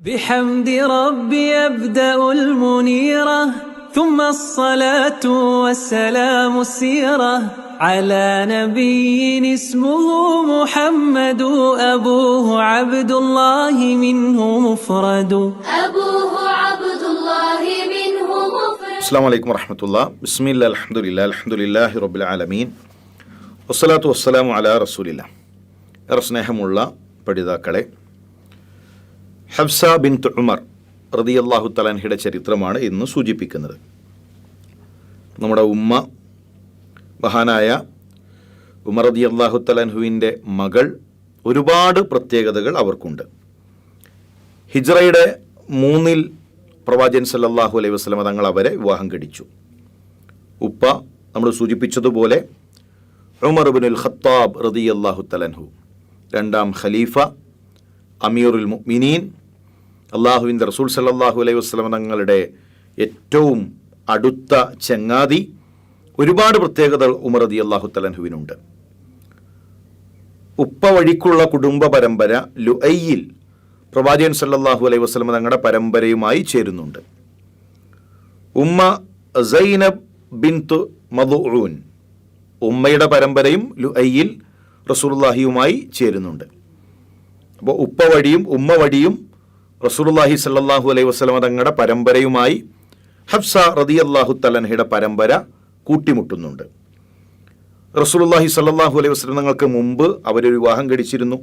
بحمد ربي أبدأ المنيرة ثم الصلاة والسلام السيرة على نبي اسمه محمد أبوه عبد الله منه مفرد أبوه عبد الله منه مفرد അസ്സാം വലൈക്കും വറഹമത്തുള്ള ബിസ്മില്ല അലഹമുല്ല അലഹമുല്ലാഹി റബ്ബിൽ ആലമീൻ വസ്സലാത്തു വസ്സലാമു അലാ റസൂലില്ല ഏറെ സ്നേഹമുള്ള പഠിതാക്കളെ ഹബ്സ ബിൻ ഉമർ റതി അള്ളാഹു തലാൻഹിയുടെ ചരിത്രമാണ് ഇന്ന് സൂചിപ്പിക്കുന്നത്. നമ്മുടെ ഉമ്മ മഹാനായ ഉമർ റതി അള്ളാഹു തലാൻഹുവിന്റെ മകൾ ഒരുപാട് പ്രത്യേകതകൾ അവർക്കുണ്ട്. ഹിജ്റയുടെ മൂന്നിൽ പ്രവാചൻ സല്ലാഹു അലൈഹി വസ്ലമ തങ്ങൾ അവരെ വിവാഹം കഴിച്ചു. ഉപ്പ നമ്മൾ സൂചിപ്പിച്ചതുപോലെ ഉമർ ബിനുൽ ഖത്താബ് റതി അള്ളാഹു തലൻഹു രണ്ടാം ഖലീഫ അമീറുൽ മുഅ്മിനീൻ അള്ളാഹുവിന്റെ റസൂൽ സല്ലാഹു അലൈഹി വസല്ലമ തങ്ങളുടെ ഏറ്റവും അടുത്ത ചങ്ങാതി ഒരുപാട് പ്രത്യേകതകൾ ഉമർ റതി അള്ളാഹു തലൻഹുവിനുണ്ട് ഉപ്പ വഴിക്കുള്ള കുടുംബ പരമ്പര ലുഐയിൽ പ്രവാചകൻ സല്ലാഹു അലൈഹി വസ്ലമ തങ്ങളുടെ പരമ്പരയുമായി ചേരുന്നുണ്ട്. ഉമ്മ സൈനബ് ബിൻതു മദുഊൻ ഉമ്മയുടെ പരമ്പരയും ലുഐയിൽ റസൂലുള്ളാഹിയുമായി ചേരുന്നുണ്ട്. അപ്പോൾ ഉപ്പ വഴിയും ഉമ്മ വഴിയും റസൂലുള്ളാഹി സല്ലാഹു അലൈഹി വസ്ലമ തങ്ങളുടെ പരമ്പരയുമായി ഹഫ്സ അള്ളാഹു തലൻഹയുടെ പരമ്പര കൂട്ടിമുട്ടുന്നുണ്ട്. റസൂലുല്ലാഹി സല്ലാഹു അലൈഹി വസല്ലം തങ്ങൾക്ക് മുമ്പ് അവരൊരു വിവാഹം കഴിച്ചിരുന്നു.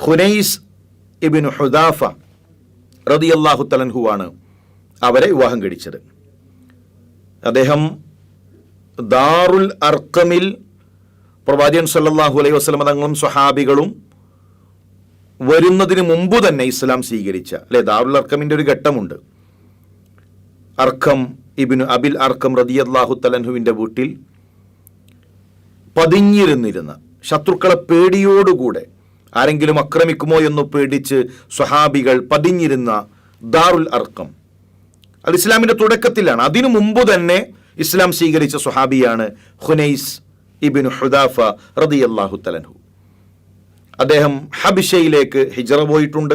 ഹുനൈസ് ഇബിൻ ഹുദാഫ റതി അള്ളാഹു തലൻഹുവാണ് അവരെ വിവാഹം കഴിച്ചത്. അദ്ദേഹം ദാറുൽ അർക്കമിൽ പ്രവാചകൻ സല്ലാഹു അലൈഹി വസല്ലം തങ്ങളും സ്വഹാബികളും വരുന്നതിന് മുമ്പ് തന്നെ ഇസ്ലാം സ്വീകരിച്ച അല്ലെ? ദാറുൽ അർക്കമിന്റെ ഒരു ഘട്ടമുണ്ട്. അർക്കം ഇബിനു അബിൽ അർക്കം റതിയല്ലാഹു തലൻഹുവിന്റെ വീട്ടിൽ പതിഞ്ഞിരുന്നിരുന്ന ശത്രുക്കളെ പേടിയോടുകൂടെ ആരെങ്കിലും ആക്രമിക്കുമോ എന്ന് പേടിച്ച് സ്വഹാബികൾ പതിഞ്ഞിരുന്ന ദാറുൽ അർക്കം. അത് ഇസ്ലാമിന്റെ തുടക്കത്തിലാണ്. അതിനു മുമ്പ് തന്നെ ഇസ്ലാം സ്വീകരിച്ച സ്വഹാബിയാണ് ഹുനൈസ് ഇബിൻ ഹുദാഫ അള്ളാഹു തലൻഹു അദ്ദേഹം ഹബിഷയിലേക്ക് ഹിജറ പോയിട്ടുണ്ട്.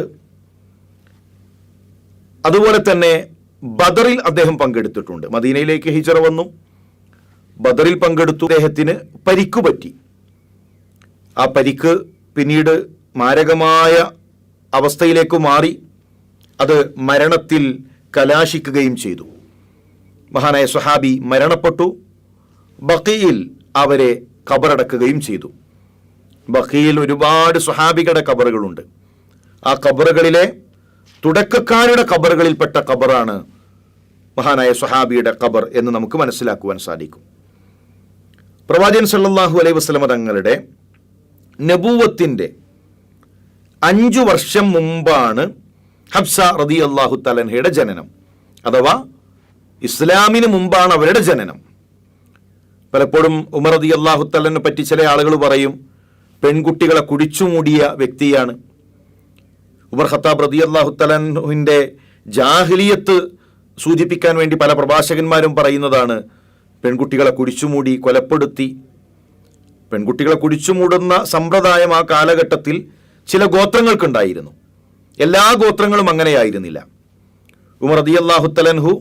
അതുപോലെ തന്നെ ബദറിൽ അദ്ദേഹം പങ്കെടുത്തിട്ടുണ്ട്. മദീനയിലേക്ക് ഹിജറ വന്നു. ബദറിൽ പങ്കെടുത്തു. അദ്ദേഹത്തിന് പരിക്കു പറ്റി. ആ പരിക്ക് പിന്നീട് മാരകമായ അവസ്ഥയിലേക്ക് മാറി. അത് മരണത്തിൽ കലാശിക്കുകയും ചെയ്തു. മഹാനായ സുഹാബി മരണപ്പെട്ടു. ബക്കിയിൽ അവരെ കബറടക്കുകയും ചെയ്തു. ബക്കിയിൽ ഒരുപാട് സുഹാബികളുടെ കബറുകളുണ്ട് ആ കബറുകളിലെ തുടക്കക്കാരുടെ കബറുകളിൽപ്പെട്ട കബറാണ് മഹാനായ സുഹാബിയുടെ കബർ എന്ന് നമുക്ക് മനസ്സിലാക്കുവാൻ സാധിക്കും. പ്രവാചകൻ സല്ലല്ലാഹു അലൈഹി വസല്ലമ തങ്ങളുടെ നബൂവത്തിന്റെ അഞ്ചു വർഷം മുമ്പാണ് ഹബ്സ റതി അള്ളാഹു തലൻഹയുടെ ജനനം അഥവാ ഇസ്ലാമിന് മുമ്പാണ് അവരുടെ ജനനം. പലപ്പോഴും ഉമർ റതി അള്ളാഹു തലനെ പറ്റി ചില ആളുകൾ പറയും പെൺകുട്ടികളെ കുടിച്ചുമൂടിയ വ്യക്തിയാണ് ഉമർ ഖത്താബ് റതി അള്ളാഹുത്തലഹുവിന്റെ ജാഹ്ലിയത്ത് സൂചിപ്പിക്കാൻ വേണ്ടി പല പ്രഭാഷകന്മാരും പറയുന്നതാണ് പെൺകുട്ടികളെ കുടിച്ചുമൂടി കൊലപ്പെടുത്തി. പെൺകുട്ടികളെ കുടിച്ചുമൂടുന്ന സമ്പ്രദായം ആ കാലഘട്ടത്തിൽ ചില ഗോത്രങ്ങൾക്കുണ്ടായിരുന്നു. എല്ലാ ഗോത്രങ്ങളും അങ്ങനെയായിരുന്നില്ല. ഉമർ റളിയല്ലാഹു അള്ളാഹുത്തലൻഹു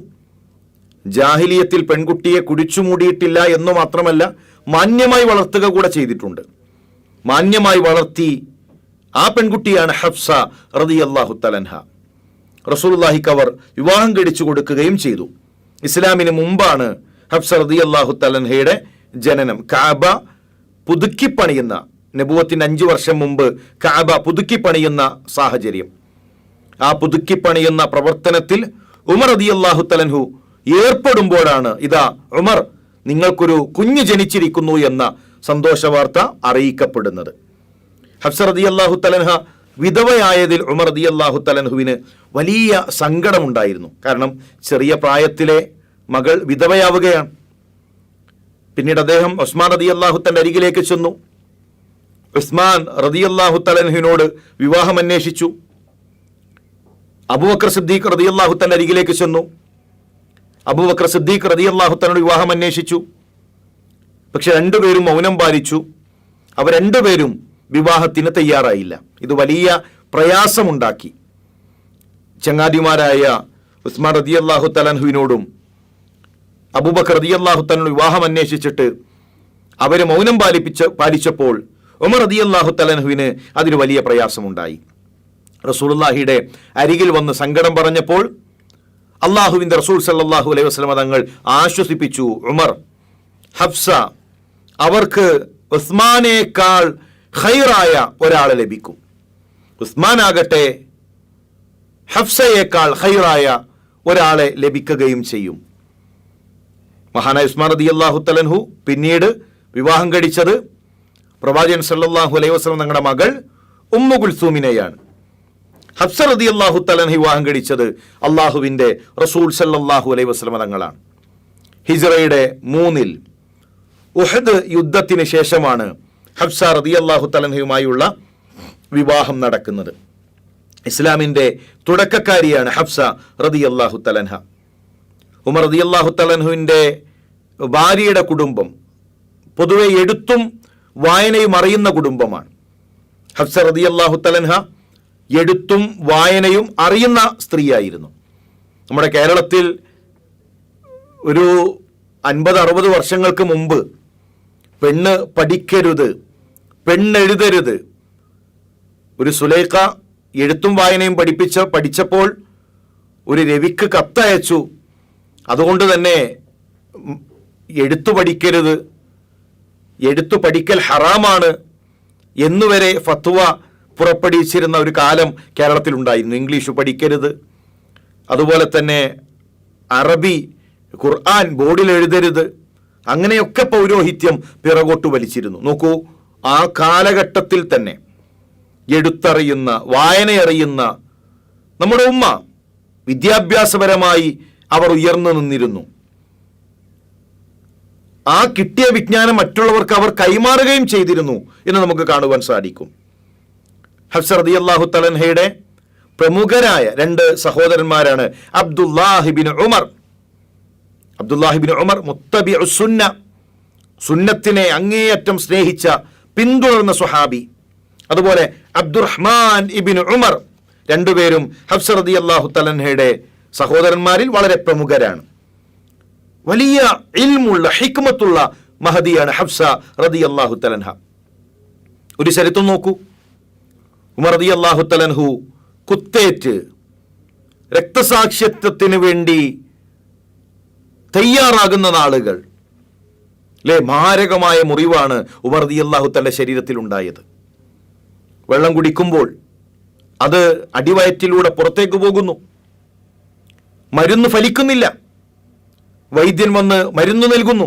ജാഹിലിയത്തിൽ പെൺകുട്ടിയെ കുടിച്ചുമൂടിയിട്ടില്ല എന്ന് മാത്രമല്ല മാന്യമായി വളർത്തുക കൂടെ ചെയ്തിട്ടുണ്ട്. മാന്യമായി വളർത്തി ആ പെൺകുട്ടിയാണ് ഹഫ്സ റളിയല്ലാഹു തലൻഹ റസൂലുള്ളാഹിക്ക് കവർ വിവാഹം കഴിച്ചു കൊടുക്കുകയും ചെയ്തു. ഇസ്ലാമിന് മുമ്പാണ് ഹഫ്സ റളിയല്ലാഹു തലൻഹയുടെ ജനനം. കാബ പുതുക്കിപ്പണിയുന്ന നബുവത്തിന് അഞ്ച് വർഷം മുമ്പ് കാബ പുതുക്കിപ്പണിയുന്ന സാഹചര്യം. ആ പുതുക്കിപ്പണിയുന്ന പ്രവർത്തനത്തിൽ ഉമർ അതി അള്ളാഹു തലൻഹു ഏർപ്പെടുമ്പോഴാണ് ഇതാ ഉമർ നിങ്ങൾക്കൊരു കുഞ്ഞ് ജനിച്ചിരിക്കുന്നു എന്ന സന്തോഷ വാർത്ത അറിയിക്കപ്പെടുന്നത്. ഹഫ്സർ അതി അള്ളാഹു തലൻഹ വിധവയായതിൽ ഉമർ അതി അള്ളാഹു തലൻഹുവിന് വലിയ സങ്കടമുണ്ടായിരുന്നു. കാരണം ചെറിയ പ്രായത്തിലെ മകൾ വിധവയാവുകയാണ്. പിന്നീട് അദ്ദേഹം ഉസ്മാൻ റതി അള്ളാഹു തന്റെ അരികിലേക്ക് ചെന്നു. ഉസ്മാൻ റതി അള്ളാഹു തലൻഹുവിനോട് വിവാഹം അന്വേഷിച്ചു. അബൂബക്കർ സിദ്ദീഖ് റതി അള്ളാഹു തന്റെ അരികിലേക്ക് ചെന്നു. അബൂബക്കർ സിദ്ദീഖ് റതി അള്ളാഹു തനോട് വിവാഹം അന്വേഷിച്ചു. പക്ഷെ രണ്ടുപേരും മൗനം പാലിച്ചു. അവർ രണ്ടുപേരും വിവാഹത്തിന് തയ്യാറായില്ല. ഇത് വലിയ പ്രയാസമുണ്ടാക്കി. ചങ്ങാതിമാരായ ഉസ്മാൻ റതി അള്ളാഹു തലൻഹുവിനോടും അബൂബക്കർ റതി അള്ളാഹു തലൻ വിവാഹം അന്വേഷിച്ചിട്ട് അവർ മൗനം പാലിപ്പിച്ച പാലിച്ചപ്പോൾ ഉമർ റതി അള്ളാഹു തലൻഹുവിന് അതിന് വലിയ പ്രയാസമുണ്ടായി. റസൂൽഹിയുടെ അരികിൽ വന്ന് സങ്കടം പറഞ്ഞപ്പോൾ അള്ളാഹുവിന്റെ റസൂൽ സല്ലാഹു അലൈഹി വസ്ലമ തങ്ങൾ ആശ്വസിപ്പിച്ചു ഉമർ ഹഫ്സ അവർക്ക് ഉസ്മാനേക്കാൾ ഹൈറായ ഒരാളെ ലഭിക്കും. ഉസ്മാൻ ആകട്ടെ ഹഫ്സയേക്കാൾ ഹൈറായ ഒരാളെ ലഭിക്കുകയും ചെയ്യും. മഹാനായ ഉസ്മാൻ റതി അള്ളാഹു തലൻഹു പിന്നീട് വിവാഹം കഴിച്ചത് പ്രവാചകൻ സല്ലാഹു അലൈഹി വസല്ലം തങ്ങളുടെ മകൾ ഉമ്മു കുൽസൂമിനെയാണ്. ഹഫ്സ റതി അള്ളാഹു തലൻഹു വിവാഹം കഴിച്ചത് അള്ളാഹുവിന്റെ റസൂൽ സല്ലാഹു അലൈഹി വസല്ലം തങ്ങളാണ്. ഹിജറയുടെ മൂന്നിൽ ഉഹദ് യുദ്ധത്തിന് ശേഷമാണ് ഹബ്സ റതി അള്ളാഹു തലഹയുമായുള്ള വിവാഹം നടക്കുന്നത്. ഇസ്ലാമിന്റെ തുടക്കക്കാരിയാണ് ഹബ്സ റതി അള്ളാഹു തലൻഹ ഉമർ റതി അള്ളാഹു തലൻഹുവിന്റെ ഭാര്യയുടെ കുടുംബം പൊതുവെ എഴുത്തും വായനയും അറിയുന്ന കുടുംബമാണ്. ഹബ്സ റതി അള്ളാഹു തലൻഹ എഴുത്തും വായനയും അറിയുന്ന സ്ത്രീയായിരുന്നു. നമ്മുടെ കേരളത്തിൽ ഒരു അൻപത് അറുപത് വർഷങ്ങൾക്ക് മുമ്പ് പെണ്ണ് പഠിക്കരുത് പെണ്ണെഴുതരുത് ഒരു സുലേഖ എഴുത്തും വായനയും പഠിപ്പിച്ച പഠിച്ചപ്പോൾ ഒരു രവിക്ക് കത്തയച്ചു. അതുകൊണ്ട് തന്നെ എഴുത്തു പഠിക്കരുത്. എഴുത്തു പഠിക്കൽ ഹറാമാണ് എന്നുവരെ ഫത്വ പുറപ്പെടുവിച്ചിരുന്ന ഒരു കാലം കേരളത്തിലുണ്ടായിരുന്നു ഇംഗ്ലീഷ് പഠിക്കരുത്. അതുപോലെ തന്നെ അറബി ഖുർആൻ ബോർഡിൽ എഴുതരുത്. അങ്ങനെയൊക്കെ പൗരോഹിത്യം പിറകോട്ട് വലിച്ചിരുന്നു. നോക്കൂ ആ കാലഘട്ടത്തിൽ തന്നെ എടുത്തറിയുന്ന വായനയറിയുന്ന നമ്മുടെ ഉമ്മ വിദ്യാഭ്യാസപരമായി അവർ ഉയർന്നു നിന്നിരുന്നു. ആ കിട്ടിയ വിജ്ഞാനം മറ്റുള്ളവർക്ക് അവർ കൈമാറുകയും ചെയ്തിരുന്നു എന്ന് നമുക്ക് കാണുവാൻ സാധിക്കും. ഹഫ്സർ അദി അള്ളാഹു തലൻഹയുടെ പ്രമുഖരായ രണ്ട് സഹോദരന്മാരാണ് അബ്ദുല്ലാഹിബിൻ ഉമർ. അബ്ദുല്ലാഹിബിൻ ഉമർ മുത്തബി സുന്ന സുന്നത്തിനെ അങ്ങേയറ്റം സ്നേഹിച്ച പിന്തുടർന്ന സുഹാബി അതുപോലെ അബ്ദുറഹ്മാൻ ഇബിൻ ഉമർ രണ്ടുപേരും ഹഫ്സ റതി അള്ളാഹു തലൻഹയുടെ സഹോദരന്മാരിൽ വളരെ പ്രമുഖരാണ്. വലിയ ഇൽമുള്ള ഹിക്മത്തുള്ള മഹദിയാണ് ഹഫ്സ റതി അള്ളാഹു തലൻഹ ഒരു ചരിത്രം നോക്കൂ. ഉമർ റതി അള്ളാഹു തലൻഹു കുത്തേറ്റ് രക്തസാക്ഷിത്വത്തിന് വേണ്ടി തയ്യാറാകുന്ന നാളുകൾ. അല്ലേ മാരകമായ മുറിവാണ് ഉമർ അള്ളാഹു തന്റെ ശരീരത്തിൽ ഉണ്ടായത്. വെള്ളം കുടിക്കുമ്പോൾ അത് അടിവയറ്റിലൂടെ പുറത്തേക്ക് പോകുന്നു. മരുന്ന് ഫലിക്കുന്നില്ല. വൈദ്യൻ വന്ന് മരുന്ന് നൽകുന്നു.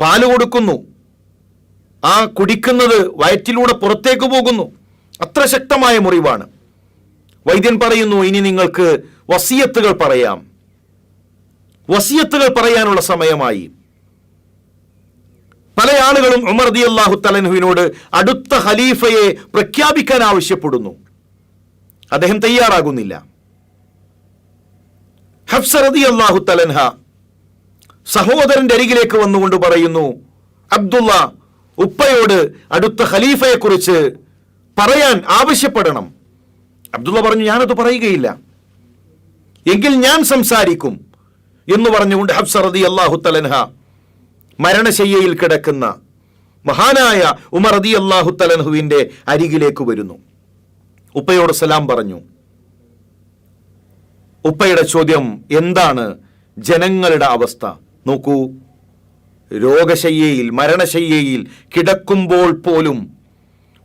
പാൽ കൊടുക്കുന്നു. ആ കുടിക്കുന്നത് വയറ്റിലൂടെ പുറത്തേക്ക് പോകുന്നു. അത്ര ശക്തമായ മുറിവാണ്. വൈദ്യൻ പറയുന്നു ഇനി നിങ്ങൾക്ക് വസിയത്തുകൾ പറയാം. വസിയത്തുകൾ പറയാനുള്ള സമയമായി. പല ആളുകളും ഉമർ റതി അള്ളാഹു തലൻഹുവിനോട് അടുത്ത ഖലീഫയെ പ്രഖ്യാപിക്കാൻ ആവശ്യപ്പെടുന്നു. അദ്ദേഹം തയ്യാറാകുന്നില്ല. ഹഫ്സ റതി അള്ളാഹു തലൻഹ സഹോദരന്റെ അരികിലേക്ക് വന്നുകൊണ്ട് പറയുന്നു അബ്ദുള്ള ഉപ്പയോട് അടുത്ത ഖലീഫയെക്കുറിച്ച് പറയാൻ ആവശ്യപ്പെടണം. അബ്ദുള്ള പറഞ്ഞു ഞാനത് പറയുകയില്ല. എങ്കിൽ ഞാൻ സംസാരിക്കും. എന്ന് പറഞ്ഞുകൊണ്ട് ഹബ്സ റതി അള്ളാഹു തലൻഹ മരണശയ്യയിൽ കിടക്കുന്ന മഹാനായ ഉമർ റതി അള്ളാഹു തലൻഹുവിന്റെ അരികിലേക്ക് വരുന്നു. ഉപ്പയോട് സലാം പറഞ്ഞു. ഉപ്പയുടെ ചോദ്യം എന്താണ്? ജനങ്ങളുടെ അവസ്ഥ. നോക്കൂ. രോഗശയ്യയിൽ മരണശയ്യയിൽ കിടക്കുമ്പോൾ പോലും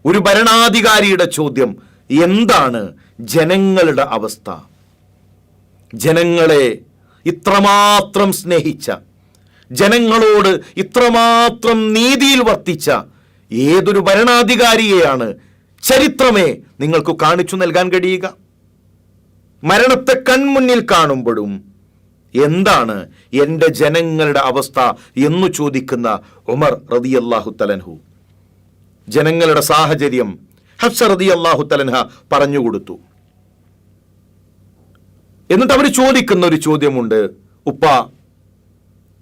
ഒരു ഭരണാധികാരിയുടെ ചോദ്യം എന്താണ്? ജനങ്ങളുടെ അവസ്ഥ. ജനങ്ങളെ ഇത്രമാത്രം സ്നേഹിച്ച ജനങ്ങളോട് ഇത്രമാത്രം നീതിയിൽ വർത്തിച്ച ഏതൊരു ഭരണാധികാരിയെയാണ് ചരിത്രമേ നിങ്ങൾക്ക് കാണിച്ചു നൽകാൻ കഴിയുക? മരണത്തെ കൺമുന്നിൽ കാണുമ്പോഴും എന്താണ് എന്റെ ജനങ്ങളുടെ അവസ്ഥ എന്നു ചോദിക്കുന്ന ഉമർ റതി അള്ളാഹു തലൻഹു ജനങ്ങളുടെ സാഹചര്യം ഹഫ്സ റതി അള്ളാഹു തലൻഹ പറഞ്ഞുകൊടുത്തു എന്നിട്ട് അവർ ചോദിക്കുന്ന ഒരു ചോദ്യമുണ്ട്. ഉപ്പ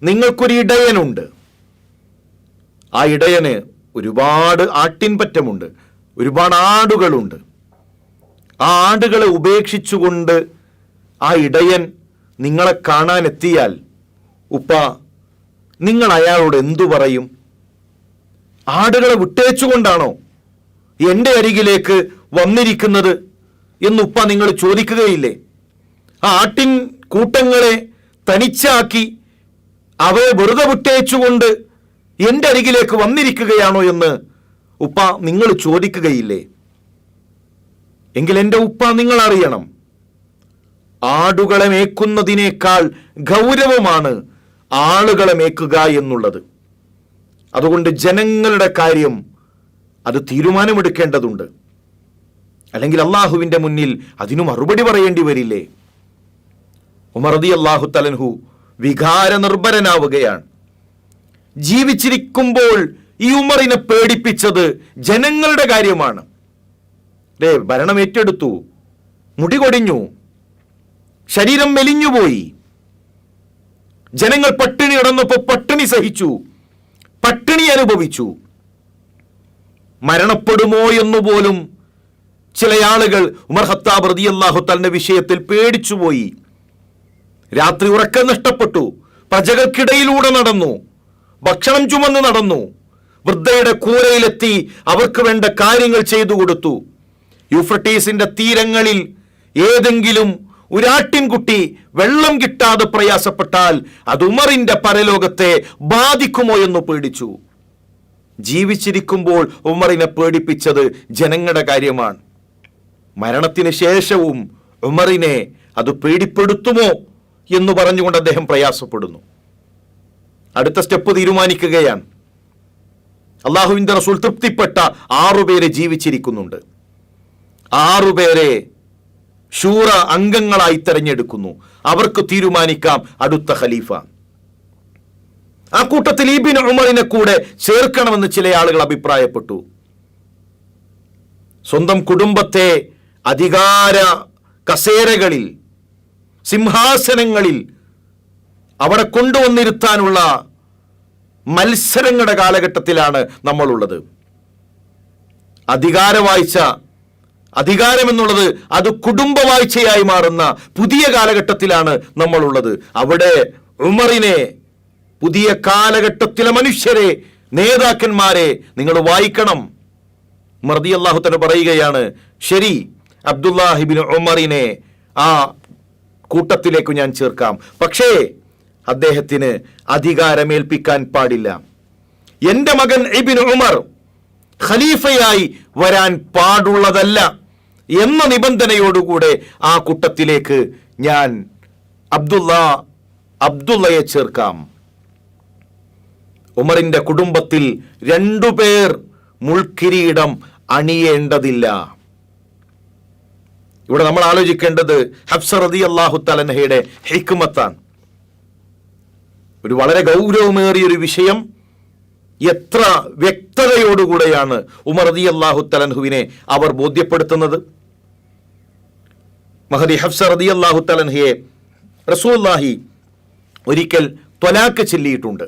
നിങ്ങൾക്കൊരു ഇടയനുണ്ട്. ആ ഇടയന് ഒരുപാട് ആട്ടിൻപറ്റമുണ്ട്. ഒരുപാട് ആടുകളുണ്ട്. ആ ആടുകളെ ഉപേക്ഷിച്ചുകൊണ്ട് ആ ഇടയൻ നിങ്ങളെ കാണാനെത്തിയാൽ ഉപ്പ നിങ്ങൾ അയാളോട് എന്തു പറയും? ആടുകളെ വിട്ടേച്ചുകൊണ്ടാണോ എന്റെ അരികിലേക്ക് വന്നിരിക്കുന്നത് എന്നുപ്പ നിങ്ങൾ ചോദിക്കുകയില്ലേ? ആ ആട്ടിൻ കൂട്ടങ്ങളെ തനിച്ചാക്കി അവയെ വെറുതെ വിട്ടയച്ചുകൊണ്ട് എന്റെ അരികിലേക്ക് വന്നിരിക്കുകയാണോ എന്ന് ഉപ്പ നിങ്ങൾ ചോദിക്കുകയില്ലേ? എങ്കിൽ എന്റെ ഉപ്പ നിങ്ങൾ അറിയണം. ആടുകളെ മേക്കുന്നതിനേക്കാൾ ഗൗരവമാണ് ആളുകളെ മേക്കുക എന്നുള്ളത്. അതുകൊണ്ട് ജനങ്ങളുടെ കാര്യം അത് തീരുമാനമെടുക്കേണ്ടതുണ്ട്. അല്ലെങ്കിൽ അള്ളാഹുവിന്റെ മുന്നിൽ അതിനു മറുപടി പറയേണ്ടി വരില്ലേ? ഉമർദി അള്ളാഹു തലൻഹു വികാര നിർഭരനാവുകയാണ് ജീവിച്ചിരിക്കുമ്പോൾ ഈ ഉമറിനെ പേടിപ്പിച്ചത് ജനങ്ങളുടെ കാര്യമാണ്. ദേ ഭരണം ഏറ്റെടുത്തു. മുടി കൊടിഞ്ഞു. ശരീരം മെലിഞ്ഞുപോയി. ജനങ്ങൾ പട്ടിണി കിടന്നപ്പോൾ പട്ടിണി സഹിച്ചു. പട്ടിണി അനുഭവിച്ചു. മരണപ്പെടുമോ എന്നുപോലും ചില ആളുകൾ ഉമർ ഹത്താബ് റളിയല്ലാഹു തന്റെ വിഷയത്തിൽ പേടിച്ചുപോയി. രാത്രി ഉറക്കം നഷ്ടപ്പെട്ടു. പ്രജകൾക്കിടയിലൂടെ നടന്നു. ഭക്ഷണം ചുമന്ന് നടന്നു. വൃദ്ധയുടെ കൂരയിലെത്തി അവർക്ക് വേണ്ട കാര്യങ്ങൾ ചെയ്തു കൊടുത്തു. യൂഫ്രട്ടീസിന്റെ തീരങ്ങളിൽ ഏതെങ്കിലും ഒരാട്ടിൻകുട്ടി വെള്ളം കിട്ടാതെ പ്രയാസപ്പെട്ടാൽ അത് ഉമറിന്റെ പരലോകത്തെ ബാധിക്കുമോ എന്ന് പേടിച്ചു. ജീവിച്ചിരിക്കുമ്പോൾ ഉമറിനെ പേടിപ്പിച്ചത് ജനങ്ങളുടെ കാര്യമാണ്. മരണത്തിന് ശേഷവും ഉമറിനെ അത് പേടിപ്പെടുത്തുമോ എന്ന് പറഞ്ഞുകൊണ്ട് അദ്ദേഹം പ്രയാസപ്പെടുന്നു. അടുത്ത സ്റ്റെപ്പ് തീരുമാനിക്കുകയാണ്. അള്ളാഹുവിന്റെ റസൂൽ തൃപ്തിപ്പെട്ട ആറുപേരെ ജീവിച്ചിരിക്കുന്നുണ്ട്. ആറുപേരെ ശൂറ അംഗങ്ങളായി തെരഞ്ഞെടുക്കുന്നു. അവർക്ക് തീരുമാനിക്കാം അടുത്ത ഖലീഫ. ആ കൂട്ടത്തിൽ ഈബിൻ ഉമറിനെ കൂടെ ചേർക്കണമെന്ന് ചില ആളുകൾ അഭിപ്രായപ്പെട്ടു. സ്വന്തം കുടുംബത്തെ അധികാര കസേരകളിൽ സിംഹാസനങ്ങളിൽ അവിടെ കൊണ്ടുവന്നിരുത്താനുള്ള മത്സരങ്ങളുടെ കാലഘട്ടത്തിലാണ് നമ്മളുള്ളത്. അധികാരവാഴ്ച അധികാരമെന്നുള്ളത് അത് കുടുംബ കുടുംബവാഴ്ചയായി മാറുന്ന പുതിയ കാലഘട്ടത്തിലാണ് നമ്മളുള്ളത്. അവിടെ ഉമറിനെ പുതിയ കാലഘട്ടത്തിലെ മനുഷ്യരെ നേതാക്കന്മാരെ നിങ്ങൾ വായിക്കണം. മർദി അള്ളാഹു തന്നെ പറയുകയാണ് ശരി അബ്ദുല്ലാഹിബിൻ ഉമറിനെ ആ കൂട്ടത്തിലേക്ക് ഞാൻ ചേർക്കാം. പക്ഷേ അദ്ദേഹത്തിന് അധികാരമേൽപ്പിക്കാൻ പാടില്ല. എന്റെ മകൻ ഇബിൻ ഉമർ ഖലീഫയായി വരാൻ പാടുള്ളതല്ല എന്ന നിബന്ധനയോടുകൂടെ ആ കൂട്ടത്തിലേക്ക് ഞാൻ അബ്ദുള്ള അബ്ദുള്ളയെ ചേർക്കാം. ഉമറിന്റെ കുടുംബത്തിൽ രണ്ടുപേർ മുൾക്കിരീടം അണിയേണ്ടതില്ല. ഇവിടെ നമ്മൾ ആലോചിക്കേണ്ടത് ഹഫ്സ റതി അള്ളാഹു തലൻഹയുടെ ഹിക്മത്താണ്. ഒരു വളരെ ഗൗരവമേറിയ ഒരു വിഷയം. എത്ര വ്യക്തതയോടുകൂടെയാണ് ഉമർ റതി അള്ളാഹു തലൻഹുവിനെ അവർ ബോധ്യപ്പെടുത്തുന്നത്. മഹദി ഹഫ്സ റതി അള്ളാഹു തലൻഹയെ റസൂല്ലാഹി ഒരിക്കൽ ത്വലാക്ക് ചൊല്ലിയിട്ടുണ്ട്.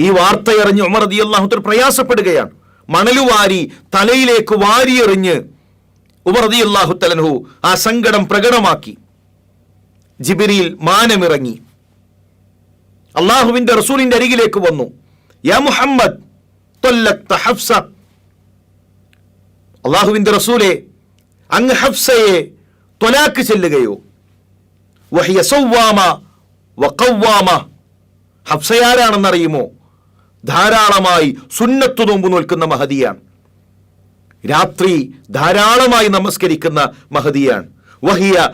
ഈ വാർത്തയറിഞ്ഞ് ഉമർ റതി അള്ളാഹുത്തൽ പ്രയാസപ്പെടുകയാണ്. മണലുവാരി തലയിലേക്ക് വാരിയെറിഞ്ഞ് ഉമർ റതി അള്ളാഹു തലൻഹു ആ സങ്കടം പ്രകടമാക്കി. ജിബിരിയിൽ മാനമിറങ്ങി. അള്ളാഹുവിന്റെ റസൂലിന്റെ അരികിലേക്ക് വന്നു. യാ മുഹമ്മദ് ഹഫ്സ. അള്ളാഹുവിന്റെ റസൂലെ അങ്ങ് ഹഫ്സയെ തൊലാക്ക് ചെല്ലുകയോ. വഹിയ ഹഫ്സയാരാണെന്നറിയുമോ? ധാരാളമായി സുന്നത്തു നോമ്പ് നോൽക്കുന്ന മഹതിയാണ്. രാത്രി ധാരാളമായി നമസ്കരിക്കുന്ന മഹതിയാണ്. വഹിയ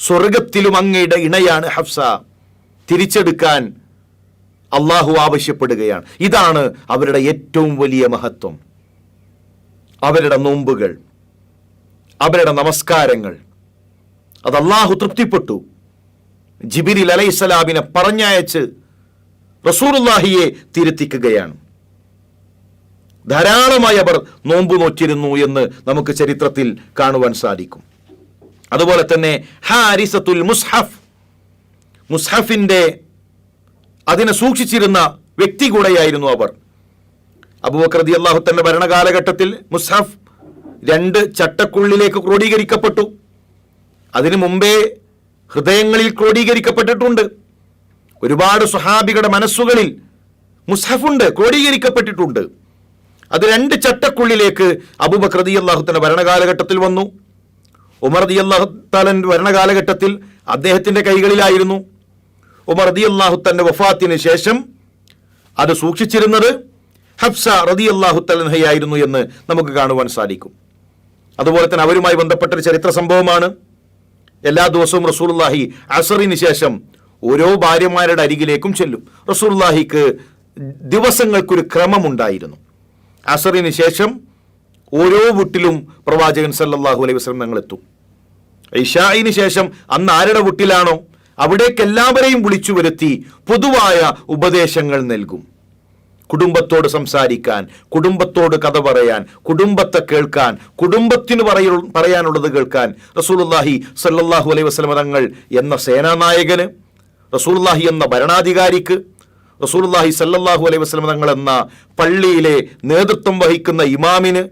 സ്വർഗത്തിലും അങ്ങയുടെ ഇണയാണ് ഹഫ്സ. തിരിച്ചെടുക്കാൻ അള്ളാഹു ആവശ്യപ്പെടുകയാണ്. ഇതാണ് അവരുടെ ഏറ്റവും വലിയ മഹത്വം. അവരുടെ നോമ്പുകൾ അവരുടെ നമസ്കാരങ്ങൾ. അത് അള്ളാഹു തൃപ്തിപ്പെട്ടു. ജിബിരിൽ അലൈഹിസ്സലാമിനെ പറഞ്ഞയച്ച് റസൂറുല്ലാഹിയെ തിരുത്തിക്കുകയാണ്. ധാരാളമായി അവർ നോമ്പ് നോറ്റിരുന്നു എന്ന് നമുക്ക് ചരിത്രത്തിൽ കാണുവാൻ സാധിക്കും. അതുപോലെ തന്നെ ഹാരിസത്തുൽ മുസ്ഹഫ് മുസ്ഹഫിന്റെ അതിനെ സൂക്ഷിച്ചിരുന്ന വ്യക്തി കൂടെയായിരുന്നു അവർ. അബൂബക്കർ റതി അള്ളാഹു തന്റെ ഭരണകാലഘട്ടത്തിൽ മുസ്ഹഫ് രണ്ട് ചട്ടക്കുള്ളിലേക്ക് ക്രോഡീകരിക്കപ്പെട്ടു. അതിനു മുമ്പേ ഹൃദയങ്ങളിൽ ക്രോഡീകരിക്കപ്പെട്ടിട്ടുണ്ട്. ഒരുപാട് സുഹാബികളുടെ മനസ്സുകളിൽ മുസ്ഹഫുണ്ട് ക്രോഡീകരിക്കപ്പെട്ടിട്ടുണ്ട്. അത് രണ്ട് ചട്ടക്കുള്ളിലേക്ക് അബൂബക്കർ റതി അള്ളാഹുത്തിന്റെ ഭരണകാലഘട്ടത്തിൽ വന്നു. ഉമർ റതി അള്ളാഹുത്താലൻ ഭരണകാലഘട്ടത്തിൽ അദ്ദേഹത്തിന്റെ കൈകളിലായിരുന്നു. ഉമർ റതി അള്ളാഹുത്തന്റെ വഫാത്തിന് ശേഷം അത് സൂക്ഷിച്ചിരുന്നത് ഹഫ്സ റതി അള്ളാഹുത്തലൻഹയായിരുന്നു എന്ന് നമുക്ക് കാണുവാൻ സാധിക്കും. അതുപോലെ തന്നെ അവരുമായി ബന്ധപ്പെട്ട ഒരു ചരിത്ര സംഭവമാണ്. എല്ലാ ദിവസവും റസൂലുള്ളാഹി അസറിന് ശേഷം ഓരോ ഭാര്യമാരുടെ അരികിലേക്കും ചെല്ലും. റസൂലുള്ളാഹിക്ക് ദിവസങ്ങൾക്കൊരു ക്രമമുണ്ടായിരുന്നു. അസറിന് ശേഷം ഓരോ വീട്ടിലും പ്രവാചകൻ സല്ലാഹു അലൈഹി വസ്ലം ഞങ്ങൾ എത്തും ഇഷായിന് ശേഷം അന്ന് ആരുടെ വീട്ടിലാണോ അവിടേക്ക് എല്ലാവരെയും വിളിച്ചു വരുത്തി പൊതുവായ ഉപദേശങ്ങൾ നൽകും. കുടുംബത്തോട് സംസാരിക്കാൻ കുടുംബത്തോട് കഥ പറയാൻ കുടുംബത്തെ കേൾക്കാൻ കുടുംബത്തിന് പറയു പറയാനുള്ളത് കേൾക്കാൻ റസൂലുള്ളാഹി സല്ലല്ലാഹു അലൈഹി വസല്ലം തങ്ങൾ എന്ന സേനാനായകന് റസൂലുള്ളാഹി എന്ന ഭരണാധികാരിക്ക് റസൂലുള്ളാഹി സല്ലല്ലാഹു അലൈഹി വസല്ലം തങ്ങൾ എന്ന പള്ളിയിലെ നേതൃത്വം വഹിക്കുന്ന ഇമാമിന്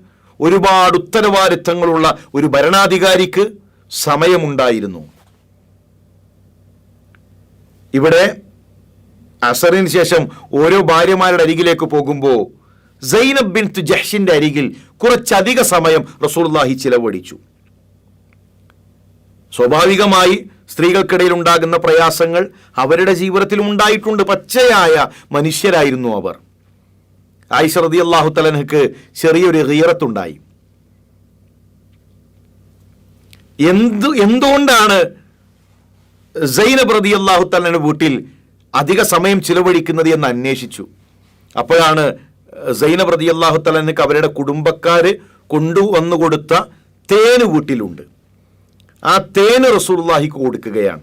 ഒരുപാട് ഉത്തരവാദിത്തങ്ങളുള്ള ഒരു ഭരണാധികാരിക്ക് സമയമുണ്ടായിരുന്നു. ഇവിടെ അസറിന് ശേഷം ഓരോ ഭാര്യമാരുടെ അരികിലേക്ക് പോകുമ്പോൾ സൈനബ് ബിൻ ജഹ്ഷിന്റെ അരികിൽ കുറച്ചധിക സമയം റസൂലുള്ളാഹി ചിലവഴിച്ചു. സ്വാഭാവികമായി സ്ത്രീകൾക്കിടയിൽ ഉണ്ടാകുന്ന പ്രയാസങ്ങൾ അവരുടെ ജീവിതത്തിലും ഉണ്ടായിട്ടുണ്ട്. പച്ചയായ മനുഷ്യരായിരുന്നു അവർ. ആയിഷ റതി അള്ളാഹു തലനക്ക് ചെറിയൊരു ഹീറത്തുണ്ടായി എന്ത് എന്തുകൊണ്ടാണ് സൈനബ് റതി അള്ളാഹു വീട്ടിൽ അധിക സമയം ചിലവഴിക്കുന്നത് എന്ന് അന്വേഷിച്ചു. അപ്പോഴാണ് സൈനബ് റതി അള്ളാഹു തലനക്ക് അവരുടെ കുടുംബക്കാർ കൊണ്ടുവന്നു കൊടുത്ത തേന് വീട്ടിലുണ്ട്. ആ തേന് റസൂലുള്ളാഹിക്ക് കൊടുക്കുകയാണ്.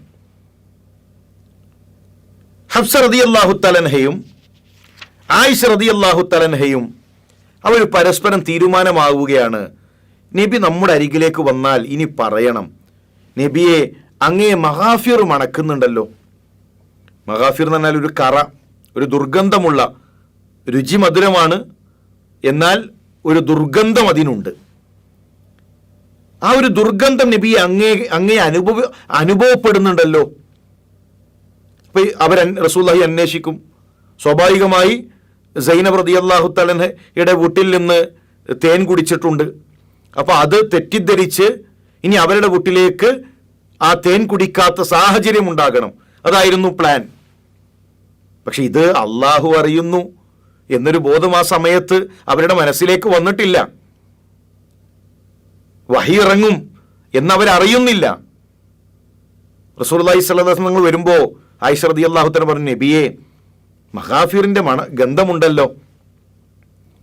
ഹബ്സ റതി അള്ളാഹു തലൻഹയും ആയിഷ റതി അള്ളാഹു തലൻഹയും അവർ പരസ്പരം തീരുമാനമാവുകയാണ്. നബി നമ്മുടെ അരികിലേക്ക് വന്നാൽ ഇനി പറയണം. നബിയെ അങ്ങേ മഹാഫിർ മണക്കുന്നുണ്ടല്ലോ. മഹാഫിർ എന്ന് പറഞ്ഞാൽ ഒരു കറ ഒരു ദുർഗന്ധമുള്ള രുചി മധുരമാണ് എന്നാൽ ഒരു ദുർഗന്ധം അതിനുണ്ട്. ആ ഒരു ദുർഗന്ധം നബി അങ്ങേ അങ്ങേ അനുഭവ അനുഭവപ്പെടുന്നുണ്ടല്ലോ. അപ്പൊ അവർ റസൂല്ലാഹി അന്വേഷിക്കും. സ്വാഭാവികമായി സൈനബ് റതി അള്ളാഹു തലഹയുടെ വീട്ടിൽ നിന്ന് തേൻ കുടിച്ചിട്ടുണ്ട്. അപ്പൊ അത് തെറ്റിദ്ധരിച്ച് ഇനി അവരുടെ വീട്ടിലേക്ക് ആ തേൻ കുടിക്കാത്ത സാഹചര്യം ഉണ്ടാകണം. അതായിരുന്നു പ്ലാൻ പക്ഷെ ഇത് അള്ളാഹു അറിയുന്നു. എന്നൊരു ബോധം ആ സമയത്ത് അവരുടെ മനസ്സിലേക്ക് വന്നിട്ടില്ല. വഹി ഇറങ്ങും എന്നവരറിയുന്നില്ല റസൂർലായി സ്വലങ്ങൾ വരുമ്പോൾ ആയിഷ അള്ളാഹുത്തന പറഞ്ഞു നബിയെ മഹാഫീറിന്റെ മണ ഗന്ധമുണ്ടല്ലോ.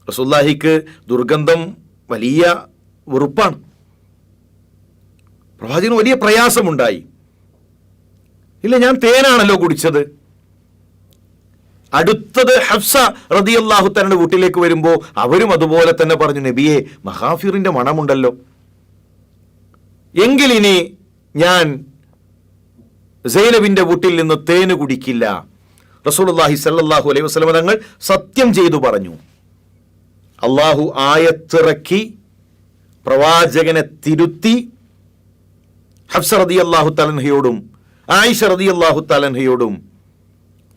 റസൂല്ലാഹിക്ക് ദുർഗന്ധം വലിയ വെറുപ്പാണ്. പ്രവാചകന് വലിയ പ്രയാസമുണ്ടായി. ഇല്ല ഞാൻ തേനാണല്ലോ കുടിച്ചത്. അടുത്തത് ഹഫ്സ റതി അള്ളാഹുത്തനയുടെ വീട്ടിലേക്ക് വരുമ്പോൾ അവരും അതുപോലെ തന്നെ പറഞ്ഞു നബിയെ മഹാഫിറിന്റെ മണമുണ്ടല്ലോ. എങ്കിലിനി ഞാൻ സൈനബിന്റെ വീട്ടിൽ നിന്ന് തേന് കുടിക്കില്ല. റസൂലുള്ളാഹി സല്ലല്ലാഹു അലൈഹി വസല്ലം തങ്ങൾ സത്യം ചെയ്തു പറഞ്ഞു. അള്ളാഹു ആയത്തിറക്കി പ്രവാചകനെ തിരുത്തി ഹഫ്സ റതി അള്ളാഹു തലൻഹയോടും ആയിഷ റതി അള്ളാഹു തലൻഹയോടും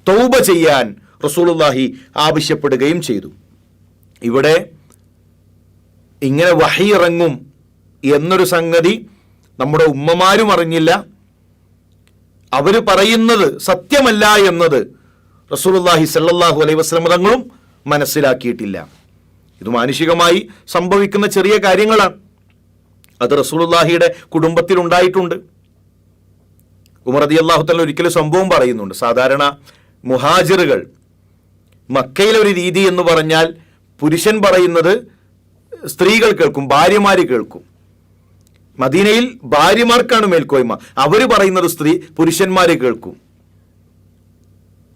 തൗബ ചെയ്യാൻ റസൂലുള്ളാഹി ആവശ്യപ്പെടുകയും ചെയ്തു. ഇവിടെ ഇങ്ങനെ വഹിയിറങ്ങും എന്നൊരു സംഗതി നമ്മുടെ ഉമ്മമാരും അറിഞ്ഞില്ല. അവർ പറയുന്നത് സത്യമല്ല എന്നത് റസൂലുള്ളാഹി സല്ലല്ലാഹു അലൈഹി വസല്ലം തങ്ങളും മനസ്സിലാക്കിയിട്ടില്ല. ഇത് മാനുഷികമായി സംഭവിക്കുന്ന ചെറിയ കാര്യങ്ങളാണ്. അത് റസൂലുല്ലാഹിയുടെ കുടുംബത്തിൽ ഉണ്ടായിട്ടുണ്ട്. ഉമർ അള്ളാഹു തന്നെ ഒരിക്കലും സംഭവം പറയുന്നുണ്ട്. സാധാരണ മുഹാജിറുകൾ മക്കയിലെ ഒരു രീതി എന്ന് പറഞ്ഞാൽ പുരുഷൻ പറയുന്നത് സ്ത്രീകൾ കേൾക്കും ഭാര്യമാർ കേൾക്കും. മദീനയിൽ ഭാര്യമാർക്കാണ് മേൽക്കോയ്മ. അവർ പറയുന്നത് സ്ത്രീ പുരുഷന്മാരെ കേൾക്കും.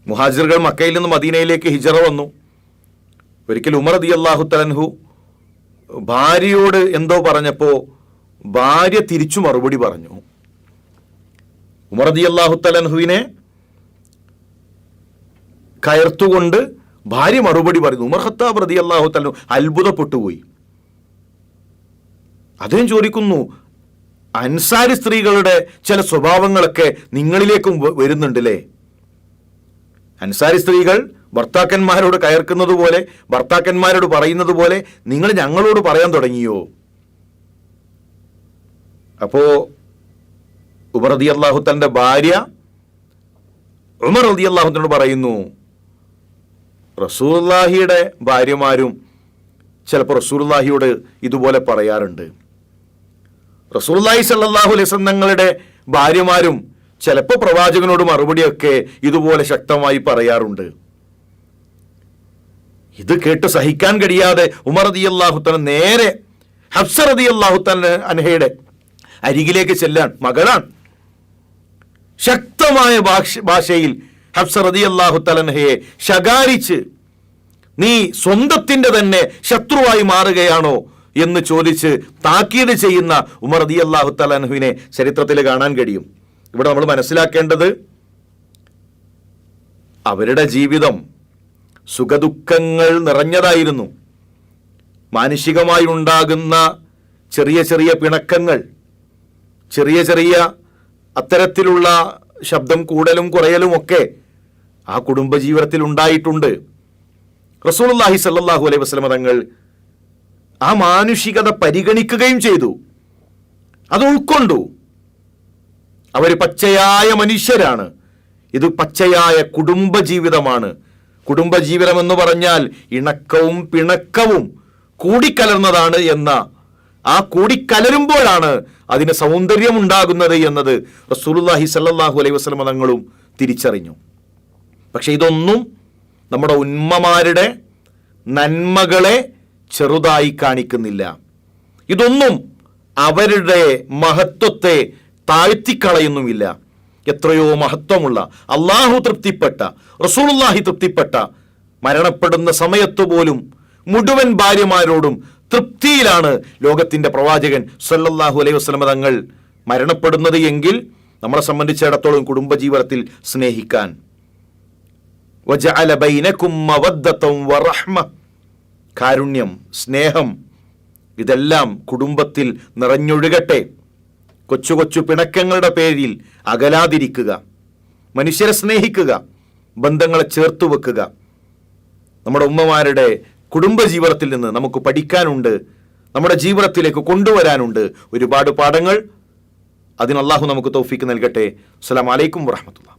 മുഹാജിറുകൾ മക്കയിൽ നിന്ന് മദീനയിലേക്ക് ഹിജറ വന്നു. ഒരിക്കൽ ഉമർ അതി അള്ളാഹു തലൻഹു ഭാര്യയോട് എന്തോ പറഞ്ഞപ്പോ ഭാര്യ തിരിച്ചു മറുപടി പറഞ്ഞു. ഉമർ അതി അള്ളാഹു തലൻഹുവിനെ കയർത്തുകൊണ്ട് ഭാര്യ മറുപടി പറയുന്നു. ഉമർ ഖത്താബ് റതി അള്ളാഹു തലു അത്ഭുതപ്പെട്ടുപോയി അദ്ദേഹം ചോദിക്കുന്നു അൻസാരി സ്ത്രീകളുടെ ചില സ്വഭാവങ്ങളൊക്കെ നിങ്ങളിലേക്കും വരുന്നുണ്ടല്ലേ? അൻസാരി സ്ത്രീകൾ ഭർത്താക്കന്മാരോട് കയർക്കുന്നത് പോലെ ഭർത്താക്കന്മാരോട് പറയുന്നത് പോലെ നിങ്ങൾ ഞങ്ങളോട് പറയാൻ തുടങ്ങിയോ? അപ്പോ ഉമർ റതി അള്ളാഹുത്തന്റെ ഭാര്യ ഉമർ റതി അള്ളാഹുത്തനോട് പറയുന്നു റസൂർലാഹിയുടെ ഭാര്യമാരും ചിലപ്പോൾ റസൂർലാഹിയോട് ഇതുപോലെ പറയാറുണ്ട്. റസൂല്ലാഹി സല്ലാഹു അലൈസ് തങ്ങളുടെ ഭാര്യമാരും ചിലപ്പോൾ പ്രവാചകനോട് മറുപടിയൊക്കെ ഇതുപോലെ ശക്തമായി പറയാറുണ്ട്. ഇത് കേട്ട് സഹിക്കാൻ കഴിയാതെ ഉമർ റതി അള്ളാഹുത്തന നേരെ ഹഫ്സ റതി അള്ളാഹുത്തൻ അനഹയുടെ അരികിലേക്ക് ചെല്ലാൻ മകളാണ്. ശക്തമായ ഭാഷ ഭാഷയിൽ ഹഫ്സ റതി അള്ളാഹു തലൻഹയെ ശകാരിച്ച് നീ സ്വന്തത്തിന്റെ തന്നെ ശത്രുവായി മാറുകയാണോ? എന്ന് ചോദിച്ച് താക്കീത് ചെയ്യുന്ന ഉമർ റതി അള്ളാഹു തലാൻഹുവിനെ ചരിത്രത്തിൽ കാണാൻ കഴിയും. ഇവിടെ നമ്മൾ മനസ്സിലാക്കേണ്ടത് അവരുടെ ജീവിതം സുഖദുഃഖങ്ങൾ നിറഞ്ഞതായിരുന്നു. മാനുഷികമായി ഉണ്ടാകുന്ന ചെറിയ ചെറിയ പിണക്കങ്ങൾ ചെറിയ ചെറിയ അത്തരത്തിലുള്ള ശബ്ദം കൂടലും കുറയലും ഒക്കെ ആ കുടുംബജീവിതത്തിൽ ഉണ്ടായിട്ടുണ്ട്. റസൂലുള്ളാഹി സല്ലാഹു അലൈഹി വസല്ലമ തങ്ങൾ ആ മാനുഷികത പരിഗണിക്കുകയും ചെയ്തു. അത് ഉൾക്കൊണ്ടു. അവർ പച്ചയായ മനുഷ്യരാണ്. ഇത് പച്ചയായ കുടുംബജീവിതമാണ്. കുടുംബജീവിതം എന്ന് പറഞ്ഞാൽ ഇണക്കവും പിണക്കവും കൂടിക്കലർന്നതാണ് എന്ന ആ കൂടിക്കലരുമ്പോഴാണ് അതിന് സൗന്ദര്യം ഉണ്ടാകുന്നത് എന്നത് റസൂലുള്ളാഹി സല്ലല്ലാഹു അലൈഹി വസല്ലം തങ്ങളും തിരിച്ചറിഞ്ഞു. പക്ഷെ ഇതൊന്നും നമ്മുടെ ഉന്മമാരുടെ നന്മകളെ ചെറുതായി കാണിക്കുന്നില്ല. ഇതൊന്നും അവരുടെ മഹത്വത്തെ താഴ്ത്തിക്കളയുന്നുമില്ല. എത്രയോ മഹത്വമുള്ള അള്ളാഹു തൃപ്തിപ്പെട്ട റസൂലുള്ളാഹി തൃപ്തിപ്പെട്ട മരണപ്പെടുന്ന സമയത്ത് പോലും മുഴുവൻ ഭാര്യമാരോടും തൃപ്തിയിലാണ് ലോകത്തിന്റെ പ്രവാചകൻ സല്ലല്ലാഹു അലൈഹി വസ്ലമ തങ്ങൾ മരണപ്പെടുന്നത് എങ്കിൽ നമ്മളെ സംബന്ധിച്ചിടത്തോളം കുടുംബജീവിതത്തിൽ സ്നേഹിക്കാൻ. വജഅല ബൈനകും മവദ്ദത്തം വറഹ്മ. കാരുണ്യം സ്നേഹം ഇതെല്ലാം കുടുംബത്തിൽ നിറഞ്ഞൊഴുകട്ടെ. കൊച്ചു കൊച്ചു പിണക്കങ്ങളുടെ പേരിൽ അകലാതിരിക്കുക. മനുഷ്യരെ സ്നേഹിക്കുക. ബന്ധങ്ങളെ ചേർത്ത് വെക്കുക. നമ്മുടെ ഉമ്മമാരുടെ കുടുംബജീവിതത്തിൽ നിന്ന് നമുക്ക് പഠിക്കാനുണ്ട്. നമ്മുടെ ജീവിതത്തിലേക്ക് കൊണ്ടുവരാനുണ്ട് ഒരുപാട് പാഠങ്ങൾ. അതിന് നമുക്ക് തൗഫീക്ക് നൽകട്ടെ. അസ്സലാമു വലൈക്കും വറഹമത്തുള്ള